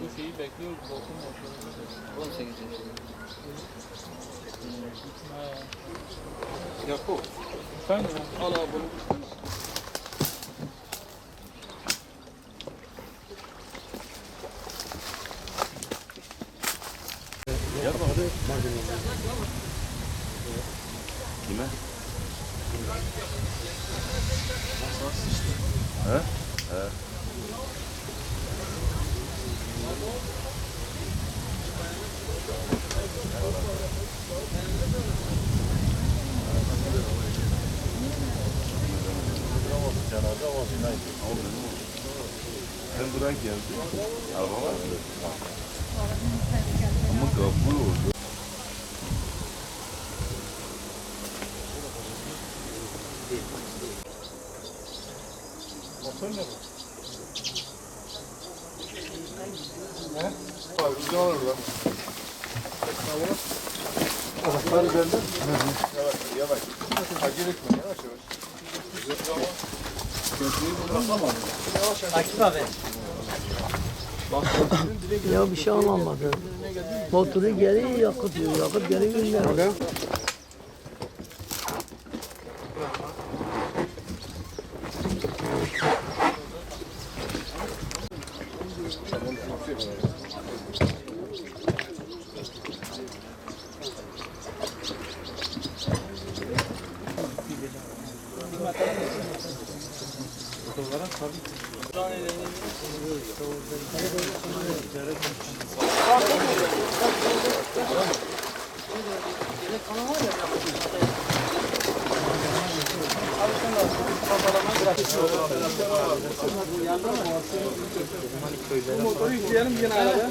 Bu şeyi bekliyoruz. Bakın bakın. 18 yaşında. Yakup. Efendim? Al abi bunu. Sen bırak geldi. Araba var mı? Ama kapı oldu. Motor ne? He? Abi güzel olur lan. Anahtar üzerinde. Yavaş yavaş. Acele etme yavaş yavaş. Ya bir şey anlamadım. Motoru geri yakıtıyor, yakıp geri gönderiyor. Motoru yükleyelim yine arada.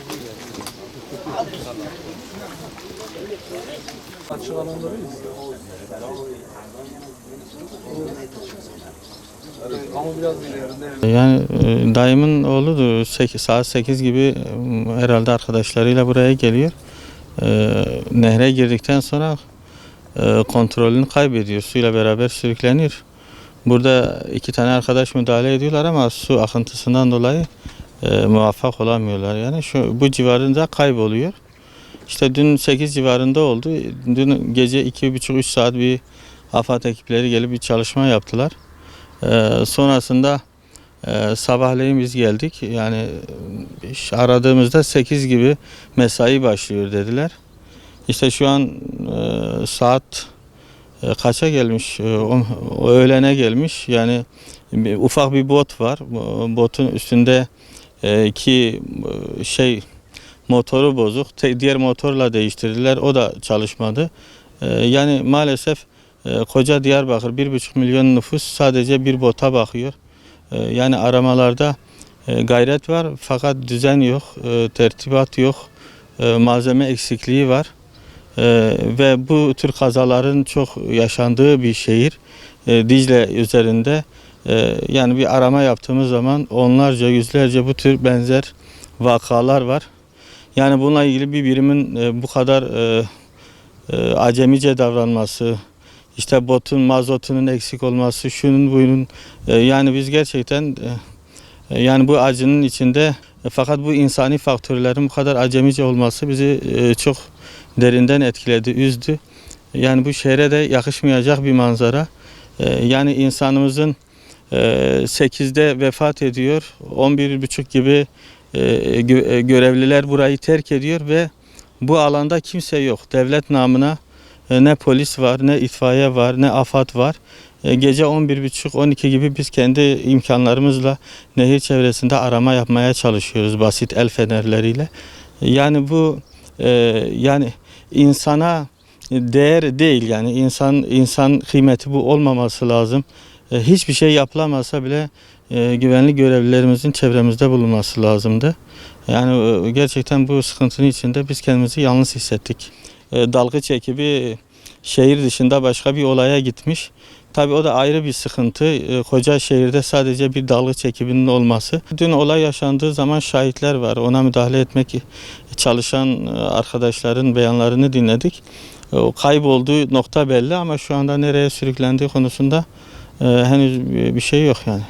Yani e, dayımın oğludur. Sek- saat 8 gibi e, herhalde arkadaşlarıyla buraya geliyor. E, nehre girdikten sonra e, kontrolünü kaybediyor. Suyla beraber sürükleniyor. Burada iki tane arkadaş müdahale ediyorlar ama su akıntısından dolayı e, muvaffak olamıyorlar. Yani şu bu civarında kayboluyor. İşte dün 8 civarında oldu. Dün gece 2,5-3 saat bir AFAD ekipleri gelip bir çalışma yaptılar. E, sonrasında ee, sabahleyin biz geldik. Yani e, aradığımızda 8 gibi mesai başlıyor dediler. İşte şu an e, saat e, kaça gelmiş? E, öğlene gelmiş. Yani bir- ufak bir bot var. Botun üstünde e, iki e, şey motoru bozuk. Te- diğer motorla değiştirdiler. O da çalışmadı. E, yani maalesef e, koca Diyarbakır 1,5 milyon nüfus sadece bir bota bakıyor. Ee, Yani aramalarda e, gayret var fakat düzen yok, e, tertibat yok, e, malzeme eksikliği var. E, Ve bu tür kazaların çok yaşandığı bir şehir e, Dicle üzerinde. E, Yani bir arama yaptığımız zaman onlarca, yüzlerce bu tür benzer vakalar var. Yani bununla ilgili bir birimin e, bu kadar e, e, acemice davranması, işte botun mazotunun eksik olması, şunun buyunun yani biz gerçekten yani bu acının içinde fakat bu insani faktörlerin bu kadar acemice olması bizi çok derinden etkiledi, üzdü. Yani bu şehre de yakışmayacak bir manzara. Yani insanımızın 8'de vefat ediyor, 11.30 gibi e, e, görevliler burayı terk ediyor ve bu alanda kimse yok. Devlet namına e, ne polis var, ne itfaiye var, ne afat var. Gece 11.30-12 gibi biz kendi imkanlarımızla nehir çevresinde arama yapmaya çalışıyoruz basit el fenerleriyle. Yani bu yani insana değer değil yani insan insan kıymeti bu olmaması lazım. E, Hiçbir şey yapılamasa bile e, güvenlik görevlilerimizin çevremizde bulunması lazımdı. Yani e, gerçekten bu sıkıntının içinde biz kendimizi yalnız hissettik. Dalgıç ekibi şehir dışında başka bir olaya gitmiş. Tabii o da ayrı bir sıkıntı. Koca şehirde sadece bir dalgıç ekibinin olması. Dün olay yaşandığı zaman şahitler var. Ona müdahale etmek çalışan arkadaşların beyanlarını dinledik. O kaybolduğu nokta belli ama şu anda nereye sürüklendiği konusunda henüz bir bir şey yok yani.